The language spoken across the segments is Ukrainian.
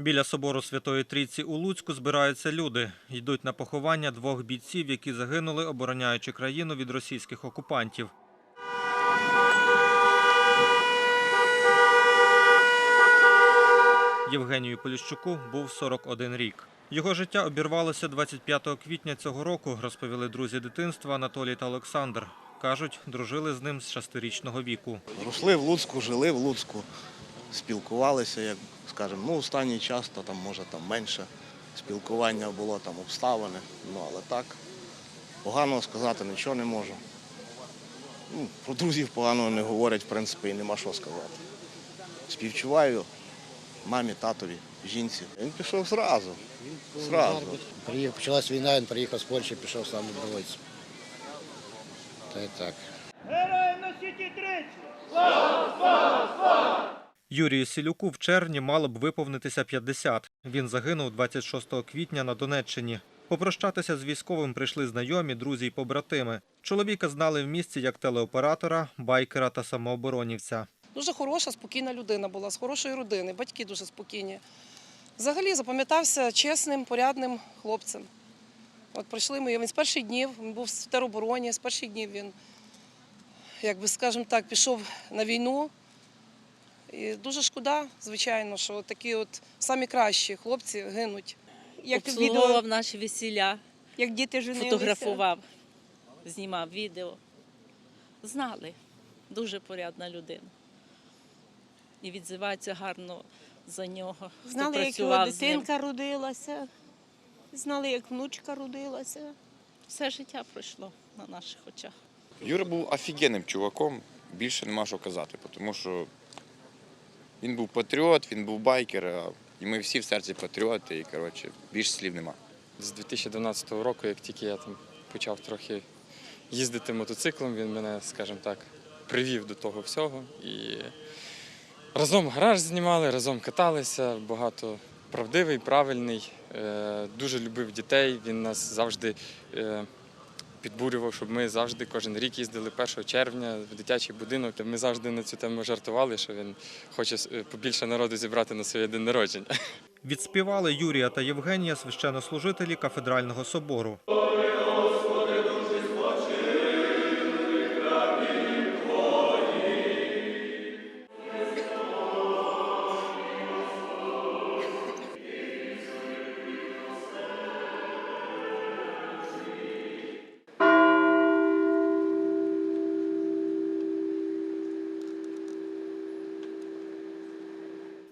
Біля собору Святої Трійці у Луцьку збираються люди. Йдуть на поховання двох бійців, які загинули, обороняючи країну від російських окупантів. Євгенію Поліщуку був 41 рік. Його життя обірвалося 25 квітня цього року, розповіли друзі дитинства Анатолій та Олександр. Кажуть, дружили з ним з шестирічного віку. Росли в Луцьку, жили в Луцьку, спілкувалися, як скажемо, ну останній час, то там може там менше спілкування було, там обставини. Ну але так, поганого сказати нічого не можу. Ну, про друзів поганого не говорять, в принципі, і нема що сказати. Співчуваю мамі, татові, жінці. Він пішов зразу. Зразу. Приїхав, почалась війна, він приїхав з Польщі, пішов сам добровольцем. Та й так. Юрію Сілюку в червні мало б виповнитися 50. Він загинув 26 квітня на Донеччині. Попрощатися з військовим прийшли знайомі, друзі й побратими. Чоловіка знали в місті як телеоператора, байкера та самооборонівця. Дуже хороша, спокійна людина була, з хорошої родини, батьки дуже спокійні. Взагалі запам'ятався чесним, порядним хлопцем. От прийшли ми, він з перших днів, він був в теробороні, з перших днів він, як би скажемо так, пішов на війну. І дуже шкода, звичайно, що такі от самі кращі хлопці гинуть. як обслуговував відео, наші весілля, як діти женилися. фотографував, знімав відео. Знали, дуже порядна людина. І відзивається гарно за нього. хто Знали, як його працював з ним. дитинка родилася, знали, як внучка родилася. Все життя пройшло на наших очах. Юра був офігенним чуваком, більше нема що казати, тому що він був патріот, він був байкер, і ми всі в серці патріоти, і коротше, більше слів нема. З 2012 року, як тільки я там почав трохи їздити мотоциклом, він мене, скажімо так, привів до того всього. І разом гараж знімали, разом каталися, багато правдивий, правильний, е, дуже любив дітей. Він нас завжди е, підбурював, щоб ми завжди кожен рік їздили 1 червня в дитячий будинок. Ми завжди на цю тему жартували, що він хоче е, побільше народу зібрати на своє день народження. Відспівали Юрія та Євгенія священнослужителі кафедрального собору.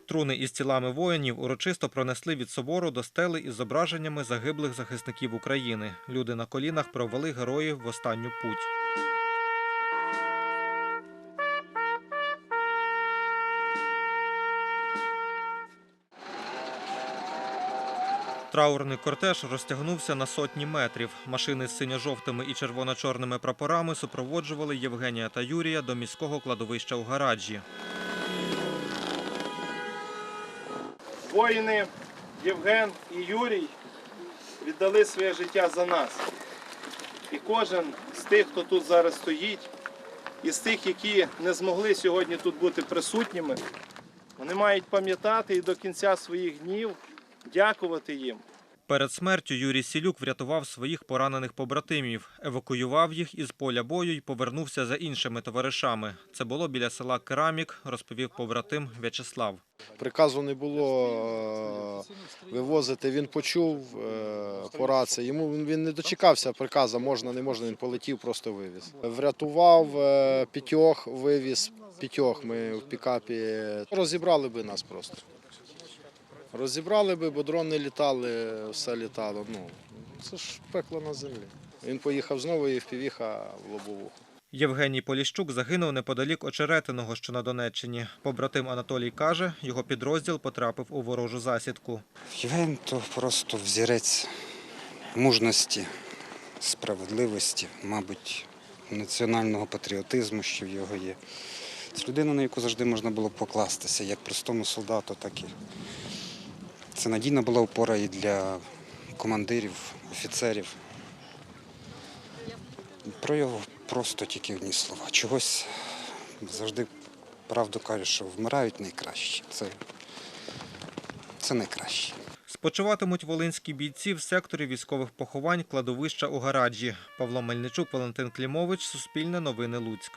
Труни із тілами воїнів урочисто пронесли від собору до стели із зображеннями загиблих захисників України. Люди на колінах провели героїв в останню путь. Траурний кортеж розтягнувся на сотні метрів. Машини з синьо-жовтими і червоно-чорними прапорами супроводжували Євгенія та Юрія до міського кладовища у гараджі. Воїни Євген і Юрій віддали своє життя за нас. І кожен з тих, хто тут зараз стоїть, і з тих, які не змогли сьогодні тут бути присутніми, вони мають пам'ятати і до кінця своїх днів дякувати їм. Перед смертю Юрій Сілюк врятував своїх поранених побратимів, евакуював їх із поля бою і повернувся за іншими товаришами. Це було біля села Керамік, розповів побратим В'ячеслав. Приказу не було е, вивозити, він почув е, по рації. Йому він не дочекався приказу, можна, не можна, він полетів, просто вивіз. Врятував е, п'ятьох, вивіз п'ятьох ми в пікапі. Розібрали би нас просто. Розібрали би, бо дрони літали, все літало. Ну, це ж пекло на землі. Він поїхав знову і впівіха в лобовуху. Євгеній Поліщук загинув неподалік Очеретиного, що на Донеччині. Побратим Анатолій каже, його підрозділ потрапив у ворожу засідку. Євген то просто взірець мужності, справедливості, мабуть, національного патріотизму, що в його є. Це людина, на яку завжди можна було покластися, як простому солдату, так і це надійна була опора і для командирів, офіцерів. Про його просто тільки одні слова. Чогось завжди правду кажуть, що вмирають найкраще. Це це найкраще. Спочиватимуть волинські бійці в секторі військових поховань кладовища у гараджі. Павло Мельничук, Валентин Клімович, Суспільне новини Луцьк.